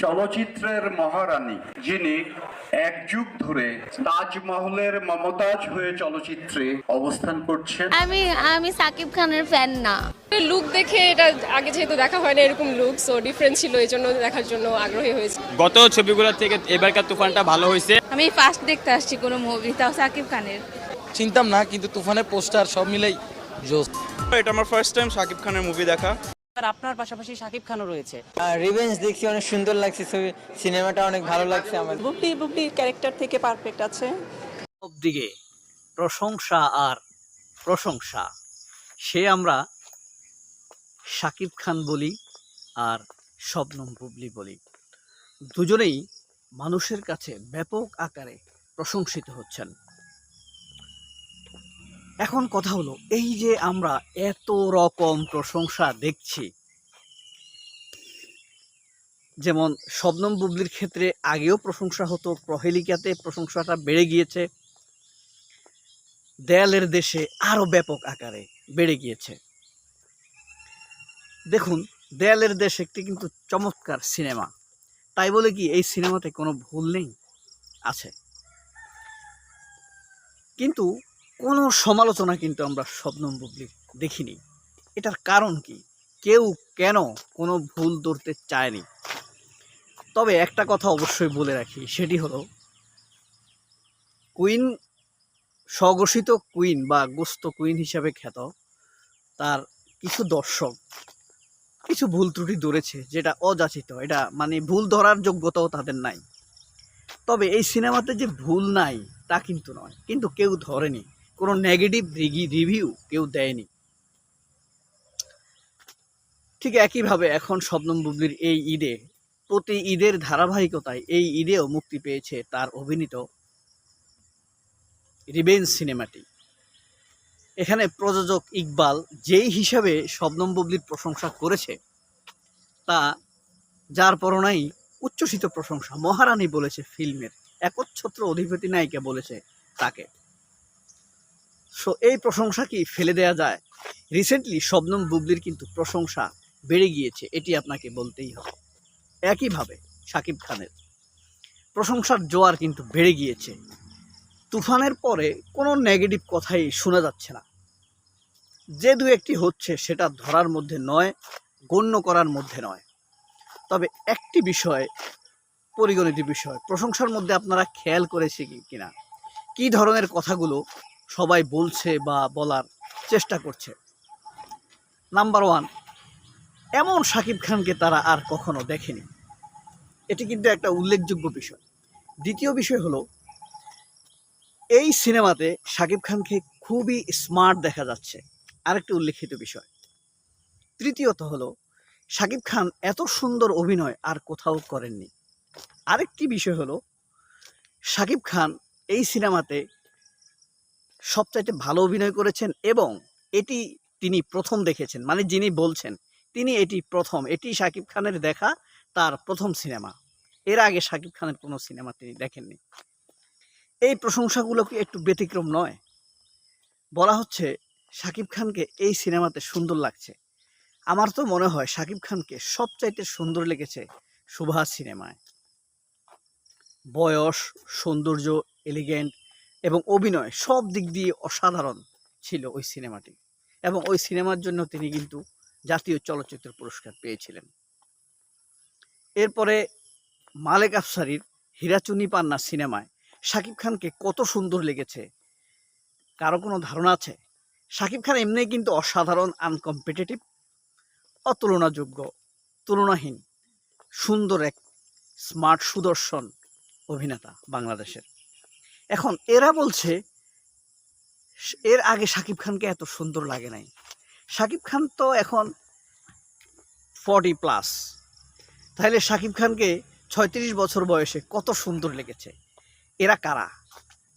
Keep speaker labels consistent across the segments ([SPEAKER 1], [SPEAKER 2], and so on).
[SPEAKER 1] চলচ্চিত্রের মহারানী যিনি এক যুগ ধরে তাজমহলের মমতাজ হয়ে চলচ্চিত্রে অবস্থান করছেন।
[SPEAKER 2] আমি আমি সাকিব খানের ফ্যান না।
[SPEAKER 3] লুক দেখে এটা আগে যেহেতু দেখা হয় না এরকম লুক সো ডিফারেন্ট ছিল এই জন্য দেখার জন্য আগ্রহী হয়েছে।
[SPEAKER 4] গত ছবিগুলো থেকে এবারকার তুফানটা ভালো হয়েছে।
[SPEAKER 2] আমি ফার্স্ট দেখতে আসছি কোনো মুভি তাও সাকিব খানের।
[SPEAKER 5] চিনতাম না কিন্তু তুফানের পোস্টার সব মিলেই জোস
[SPEAKER 6] এটা আমার ফার্স্ট টাইম সাকিব খানের মুভি দেখা।
[SPEAKER 7] আর আপনার পাশাপাশি শাকিব খানও রয়েছে।
[SPEAKER 8] রিভেঞ্জ দেখছি অনেক সুন্দর লাগছে ছবি। সিনেমাটা অনেক ভালো লাগছে আমার।
[SPEAKER 9] বুবলি বুবলির ক্যারেক্টার থেকে পারফেক্ট আছে।
[SPEAKER 7] সব দিকে প্রশংসা আর প্রশংসা। সে আমরা শাকিব খান বলি আর শবনম বুবলি বলি। দুজনেই মানুষের কাছে ব্যাপক আকারে প্রশংসিত হচ্ছেন। এখন কথা হলো, এই যে আমরা এত রকম প্রশংসা দেখছি, যেমন শবনম বুবলির ক্ষেত্রে আগেও প্রশংসা হতো, প্রহেলিকাতে প্রশংসাটা বেড়ে গিয়েছে, দেয়ালের দেশে আরও ব্যাপক আকারে বেড়ে গিয়েছে। দেখুন, দেয়ালের দেশ একটি কিন্তু চমৎকার সিনেমা। তাই বলে কি এই সিনেমাতে কোনো ভুল নেই? আছে। কিন্তু কোনো সমালোচনা কিন্তু আমরা শবনম বুবলির দেখিনি। এটার কারণ কি? কেউ কেন কোনো ভুল ধরতে চায়নি? তবে একটা কথা অবশ্যই বলে রাখি, সেটি হলো, কুইন, স্বঘোষিত কুইন বা গোস্ত কুইন হিসাবে খ্যাত, তার কিছু দর্শক কিছু ভুল ত্রুটি ধরেছে যেটা অযাচিত। এটা মানে ভুল ধরার যোগ্যতাও তাদের নাই। তবে এই সিনেমাতে যে ভুল নাই তা কিন্তু নয়, কিন্তু কেউ ধরেনি। কোনো নেগেটিভ রিভিউ কেউ দেয়নি। ঠিক একইভাবে এখন শবনম বুবলির এই ঈদে, প্রতি ঈদের ধারাবাহিকতায় এই ঈদেও মুক্তি পেয়েছে তার অভিনীত রিবেঞ্জ সিনেমাটি। এখানে প্রযোজক ইকবাল যেই হিসাবে শবনম বুবলির প্রশংসা করেছে, তা যার পরনাই উচ্ছ্বসিত প্রশংসা, মহারানী বলেছে ফিল্মের, একচ্ছত্র অধিপতি নায়িকা বলেছে তাকে। সো এই প্রশংসা কি ফেলে দেয়া যায়? রিসেন্টলি শবনম বুবলির কিন্তু প্রশংসা বেড়ে গিয়েছে, এটি আপনাকে বলতেই হবে। একইভাবে শাকিব খানের প্রশংসার জোয়ার কিন্তু বেড়ে গিয়েছে। তুফানের পরে কোনো নেগেটিভ কথাই শোনা যাচ্ছে না। যে দু একটি হচ্ছে, সেটা ধরার মধ্যে নয়, গণ্য করার মধ্যে নয়। তবে একটি বিষয়, পরিগণিত বিষয়, প্রশংসার মধ্যে আপনারা খেয়াল করেছে কি কিনা? কি ধরনের কথাগুলো সবাই বলছে বা বলার চেষ্টা করছে। নাম্বার ওয়ান এমন শাকিব খানকে তারা আর কখনো দেখেনি। এটি কিন্তু একটা উল্লেখযোগ্য বিষয়। দ্বিতীয় বিষয় হলো, এই সিনেমাতে শাকিব খানকে খুবই স্মার্ট দেখা যাচ্ছে। আরেকটি উল্লেখিত বিষয়। তৃতীয়ত হলো শাকিব খান এত সুন্দর অভিনয় আর কোথাও করেননি। আরেকটি বিষয় হলো শাকিব খান এই সিনেমাতে সবচাইতে ভালো অভিনয় করেছেন এবং এটি তিনি প্রথম দেখেছেন মানে যিনি বলছেন, তিনি এটি প্রথম, এটি শাকিব খানের দেখা তার প্রথম সিনেমা। এর আগে শাকিব খানের কোনো সিনেমা তিনি দেখেননি। এই প্রশংসাগুলো কি একটু ব্যতিক্রম নয়? বলা হচ্ছে শাকিব খানকে এই সিনেমাতে সুন্দর লাগছে। আমার তো মনে হয় শাকিব খানকে সবচাইতে সুন্দর লেগেছে সুভাষ সিনেমায়। বয়স, সৌন্দর্য এলিগেন্ট এবং অভিনয় সব দিক দিয়ে অসাধারণ ছিল ওই সিনেমাটি। এবং ওই সিনেমার জন্য তিনি কিন্তু জাতীয় চলচ্চিত্র পুরস্কার পেয়েছিলেন। এরপরে মালেক আফসারির হীরাচুনি পান্না সিনেমায় শাকিব খানকে কত সুন্দর লেগেছে, কারও কোনো ধারণা আছে? শাকিব খান এমনি কিন্তু অসাধারণ আনকম্পিটেটিভ অতুলনাযোগ্য, তুলনাহীন, সুন্দর এক স্মার্ট সুদর্শন অভিনেতা বাংলাদেশের। এখন এরা বলছে, এর আগে শাকিব খানকে এত সুন্দর লাগে নাই। শাকিব খান তো এখন ফর্টি প্লাস তাহলে শাকিব খানকে ছয়ত্রিশ বছর বয়সে কত সুন্দর লেগেছে? এরা কারা?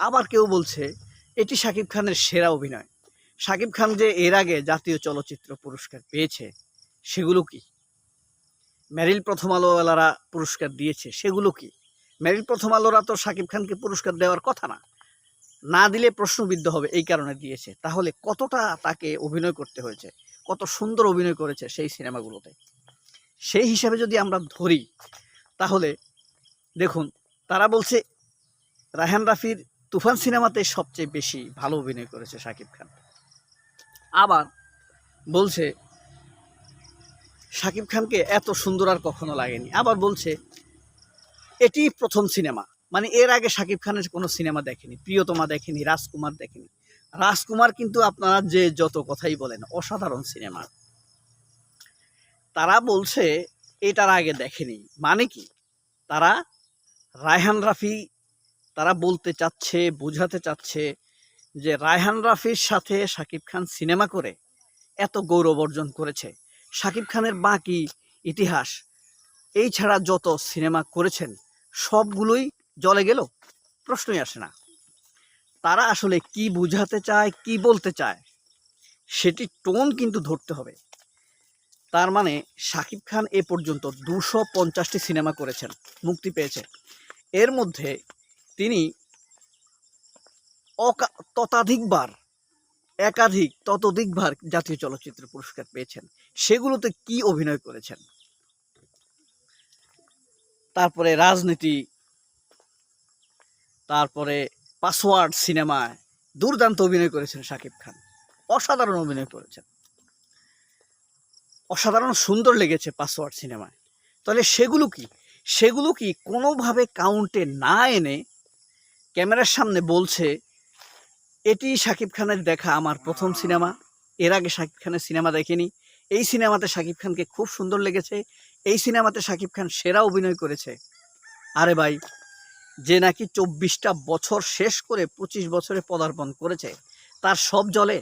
[SPEAKER 7] আবার কেউ বলছে, এটি শাকিব খানের সেরা অভিনয়। শাকিব খান যে এর আগে জাতীয় চলচ্চিত্র পুরস্কার পেয়েছে, সেগুলো কি? ম্যারিল প্রথম আলোওয়ালারা পুরস্কার দিয়েছে, সেগুলো কি? মেরিল প্রথম আলোরা তো শাকিব খানকে পুরস্কার দেওয়ার কথা না। না দিলে প্রশ্নবিদ্ধ হবে এই কারণে দিয়েছে। তাহলে কতটা তাকে অভিনয় করতে হয়েছে? কত সুন্দর অভিনয় করেছে সেই সিনেমাগুলোতে? সেই হিসাবে যদি আমরা ধরি, তাহলে দেখুন, তারা বলছে রাহান রাফির তুফান সিনেমাতে সবচেয়ে বেশি ভালো অভিনয় করেছে শাকিব খান। আবার বলছে শাকিব খানকে এত সুন্দর আর কখনো লাগেনি। আবার বলছে এটি প্রথম সিনেমা। মানে এর আগে শাকিব খানের কোনো সিনেমা দেখেনি, প্রিয়তমা দেখেনি, রাজকুমার দেখেনি। রাজকুমার কিন্তু আপনারা যে যত কথাই বলেন, অসাধারণ সিনেমা। তারা বলছে, এটার আগে দেখেনি। মানে কি? তারা রায়হান রাফি, তারা বলতে চাচ্ছে, বোঝাতে চাচ্ছে যে রায়হান রাফির সাথে শাকিব খান সিনেমা করে এত গৌরব অর্জন করেছে। শাকিব খানের বাকি ইতিহাস, এই ছাড়া যত সিনেমা করেছেন সবগুলোই জলে গেল? প্রশ্নই আসে না। তারা আসলে কি বোঝাতে চায়, কি বলতে চায়, সেটি টোন কিন্তু ধরতে হবে। তার মানে শাকিব খান এ পর্যন্ত দুশো পঞ্চাশটি সিনেমা করেছেন, মুক্তি পেয়েছে। এর মধ্যে তিনি ততাধিকবার, একাধিক, ততোধিকবার জাতীয় চলচ্চিত্র পুরস্কার পেয়েছেন। সেগুলোতে কি অভিনয় করেছেন? তারপরে রাজনীতি, তারপরে পাসওয়ার্ড সিনেমায় দুর্দান্ত অভিনয় করেছেন শাকিব খান। অসাধারণ অভিনয় করেছেন। অসাধারণ সুন্দর লেগেছে পাসওয়ার্ড সিনেমায়। তাহলে সেগুলো কি? সেগুলো কি কোনোভাবে কাউন্টে না এনে ক্যামেরার সামনে বলছে, এটি শাকিব খানের দেখা আমার প্রথম সিনেমা, এর আগে শাকিব খানের সিনেমা দেখিনি, এই সিনেমাতে শাকিব খানকে খুব সুন্দর লেগেছে এই সিনেমাতে শাকিব খান সেরা অভিনয় করেছে। আরে ভাই, যে নাকি চব্বিশটা বছর শেষ করে পঁচিশ বছরে পদার্পণ করেছে, তার সব জলে,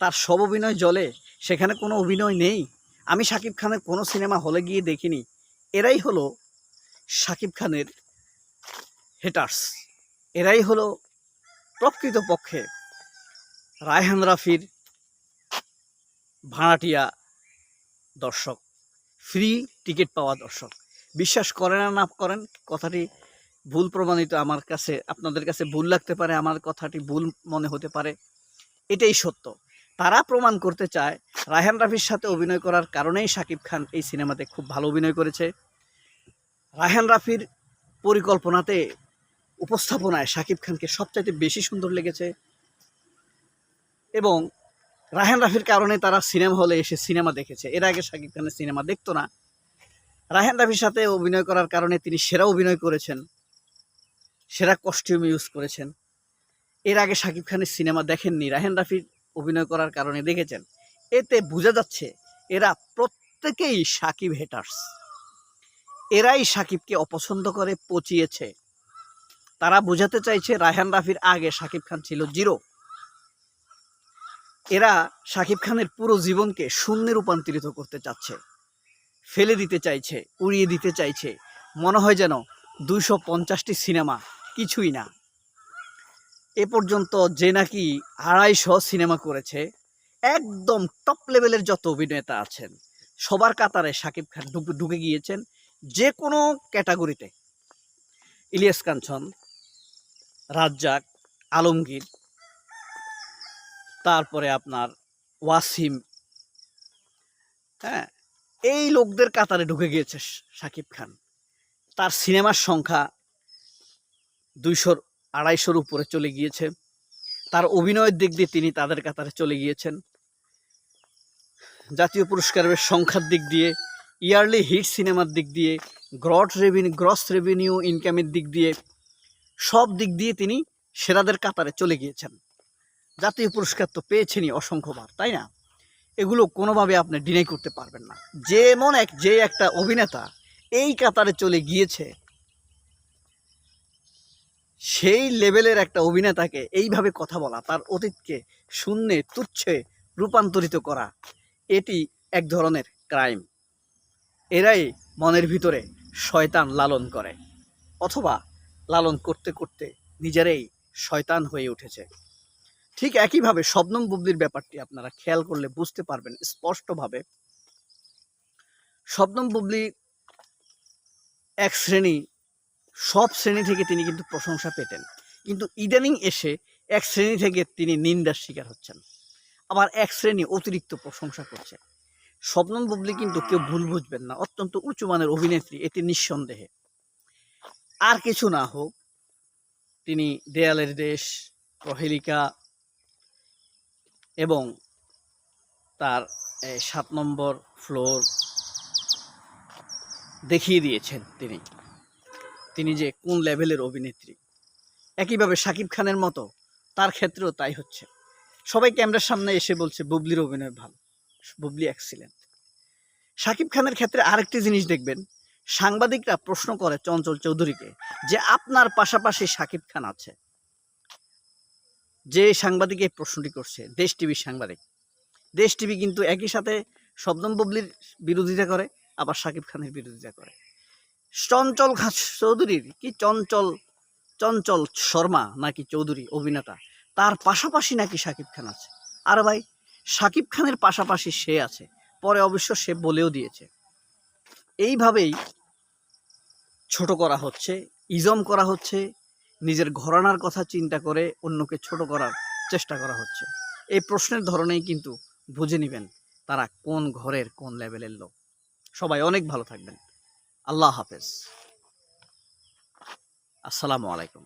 [SPEAKER 7] তার সব অভিনয় জলে সেখানে কোনো অভিনয় নেই। আমি শাকিব খানের কোনো সিনেমা হলে গিয়ে দেখিনি। এরাই হলো শাকিব খানের হেটার্স এরাই হলো প্রকৃতপক্ষে রায়হান রাফির ভাড়াটিয়া দর্শক। ফ্রি টিকিট পাওয়া দর্শক। বিশ্বাস করেন আর না করেন, কথাটি ভুল প্রমাণিত আমার কাছে, আপনাদের কাছে ভুল লাগতে পারে, আমার কথাটি ভুল মনে হতে পারে। এটাই সত্য। তারা প্রমাণ করতে চায়, রায়হান রাফির সাথে অভিনয় করার কারণেই শাকিব খান এই সিনেমাতে খুব ভালো অভিনয় করেছে। রায়হান রাফির পরিকল্পনাতে উপস্থাপনায় শাকিব খানকে সবচাইতে বেশি সুন্দর লেগেছে এবং রায়হান রাফির কারণে তারা সিনেমা হলে এসে সিনেমা দেখেছে। এর আগে শাকিব খানের সিনেমা দেখতো না। রায়হান রাফির সাথে অভিনয় করার কারণে তিনি সেরা অভিনয় করেছেন। সেরা কস্টিউম ইউজ করেছেন। এর আগে শাকিব খানের সিনেমা দেখেননি। রায়হান রাফির অভিনয় করার কারণে দেখেছেন। এতে বোঝা যাচ্ছে এরা প্রত্যেকেই সাকিব হেটার্স এরাই সাকিবকে অপছন্দ করে পচিয়েছে। তারা বোঝাতে চাইছে রায়হান রাফির আগে সাকিব খান ছিল জিরো। এরা সাকিব খানের পুরো জীবনকে শূন্যে রূপান্তরিত করতে চাচ্ছে। ফেলে দিতে চাইছে, উড়িয়ে দিতে চাইছে। মনে হয় যেন দুশো পঞ্চাশটি সিনেমা কিছুই না। এ পর্যন্ত যে নাকি আড়াইশো সিনেমা করেছে, একদম টপ লেভেলের যত অভিনেতা আছেন, সবার কাতারে সাকিব খান ঢুকে গিয়েছেন যে কোনো ক্যাটাগরিতে। ইলিয়াস কাঞ্চন, রাজ্জাক, আলমগীর, তারপরে আপনার ওয়াসিম হ্যাঁ এই লোকদের কাতারে ঢুকে গিয়েছে শাকিব খান। তার সিনেমার সংখ্যা দুইশোর আড়াইশোর উপরে চলে গিয়েছে। তার অভিনয়ের দিক দিয়ে তিনি তাদের কাতারে চলে গিয়েছেন। জাতীয় পুরস্কারের সংখ্যার দিক দিয়ে, ইয়ারলি হিট সিনেমার দিক দিয়ে, গ্রট রেভিনিউ গ্রস রেভিনিউ ইনকামের দিক দিয়ে, সব দিক দিয়ে তিনি সেরাদের কাতারে চলে গিয়েছেন। জাতীয় পুরস্কার তো পেয়েছেনই অসংখ্যবার, তাই না? এগুলো কোনোভাবে আপনি ডিনাই করতে পারবেন না। যেমন এক যে একটা অভিনেতা এই কাতারে চলে গিয়েছে, সেই লেভেলের একটা অভিনেতাকে এইভাবে কথা বলা, তার অতীতকে শূন্যে, তুচ্ছে রূপান্তরিত করা, এটি এক ধরনের ক্রাইম এরাই মনের ভিতরে শয়তান লালন করে, অথবা লালন করতে করতে নিজেরাই শয়তান হয়ে উঠেছে। ঠিক একইভাবে শবনম বুবলির ব্যাপারটি আপনারা খেয়াল করলে বুঝতে পারবেন স্পষ্টভাবে। শবনম বুবলি এক শ্রেণি, সব শ্রেণি থেকে তিনি কিন্তু প্রশংসা পেতেন। কিন্তু ইদানিং এসে এক শ্রেণি থেকে তিনি নিন্দার শিকার হচ্ছেন। আবার এক শ্রেণি অতিরিক্ত প্রশংসা করছে। শবনম বুবলি কিন্তু কেউ ভুল বুঝবেন না, অত্যন্ত উঁচু মানের অভিনেত্রী, এটি নিঃসন্দেহে। আর কিছু না হোক, তিনি দেয়ালের দেশ, প্রহেলিকা এবং তার সাত নম্বর ফ্লোর দেখিয়ে দিয়েছেন তিনি। তিনি যে কোন লেভেলের অভিনেত্রী। একইভাবে শাকিব খানের মতো, তার ক্ষেত্রেও তাই হচ্ছে। সবাই ক্যামেরার সামনে এসে বলছে, বুবলির অভিনয় ভালো। বুবলি এক্সিলেন্ট শাকিব খানের ক্ষেত্রে আরেকটি জিনিস দেখবেন, সাংবাদিকরা প্রশ্ন করে চঞ্চল চৌধুরীকে যে, আপনার পাশাপাশি শাকিব খান আছে। যে সাংবাদিক এই প্রশ্নটি করছে, দেশ টিভির সাংবাদিক। দেশ টিভি কিন্তু একই সাথে শবনম বুবলির বিরোধিতা করে, আবার শাকিব খানের বিরোধিতা করে। চঞ্চল খা চৌধুরীর কি চঞ্চল চঞ্চল শর্মা নাকি চৌধুরী, অভিনেতা, তার পাশাপাশি নাকি শাকিব খান আছে? আর ভাই, শাকিব খানের পাশাপাশি সে আছে, পরে অবশ্য সে বলেও দিয়েছে। এইভাবেই ছোট করা হচ্ছে, ইজম করা হচ্ছে নিজের ঘরানার কথা চিন্তা করে অন্যকে ছোট করার চেষ্টা করা হচ্ছে। এই প্রশ্নের ধরনেই কিন্তু বুঝে নেবেন তারা কোন ঘরের কোন লেভেলের লোক। সবাই অনেক ভালো থাকবেন। আল্লাহ হাফেজ। আসসালামু আলাইকুম।